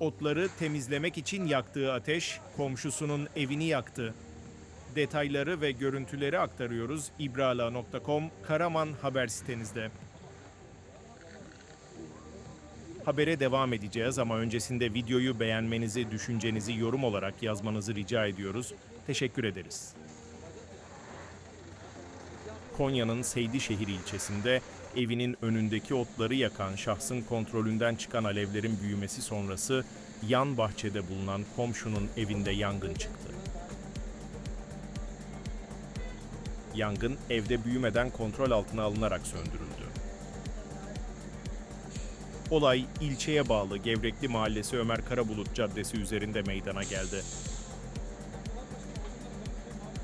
Otları temizlemek için yaktığı ateş komşusunun evini yaktı. Detayları ve görüntüleri aktarıyoruz ibrala.com Karaman haber sitenizde. Habere devam edeceğiz ama öncesinde videoyu beğenmenizi, düşüncenizi yorum olarak yazmanızı rica ediyoruz. Teşekkür ederiz. Konya'nın Seydişehir ilçesinde evinin önündeki otları yakan şahsın kontrolünden çıkan alevlerin büyümesi sonrası yan bahçede bulunan komşunun evinde yangın çıktı. Yangın evde büyümeden kontrol altına alınarak söndürüldü. Olay ilçeye bağlı Gevrekli Mahallesi Ömer Karabulut Caddesi üzerinde meydana geldi.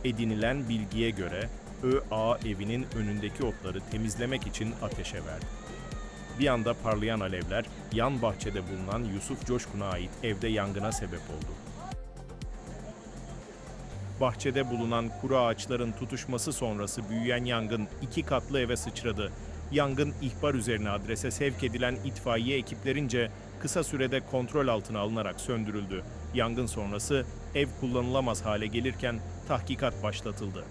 Edinilen bilgiye göre ÖA evinin önündeki otları temizlemek için ateşe verdi. Bir anda parlayan alevler yan bahçede bulunan Yusuf Coşkun'a ait evde yangına sebep oldu. Bahçede bulunan kuru ağaçların tutuşması sonrası büyüyen yangın iki katlı eve sıçradı. Yangın ihbar üzerine adrese sevk edilen itfaiye ekiplerince kısa sürede kontrol altına alınarak söndürüldü. Yangın sonrası ev kullanılamaz hale gelirken tahkikat başlatıldı.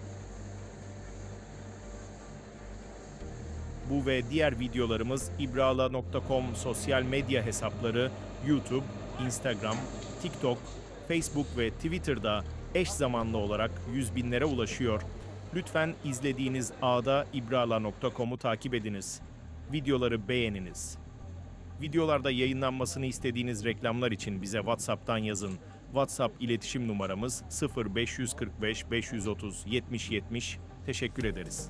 Bu ve diğer videolarımız ibrala.com sosyal medya hesapları YouTube, Instagram, TikTok, Facebook ve Twitter'da eş zamanlı olarak yüz binlere ulaşıyor. Lütfen izlediğiniz ağda ibrala.com'u takip ediniz. Videoları beğeniniz. Videolarda yayınlanmasını istediğiniz reklamlar için bize WhatsApp'tan yazın. WhatsApp iletişim numaramız 0545 530 70 70. Teşekkür ederiz.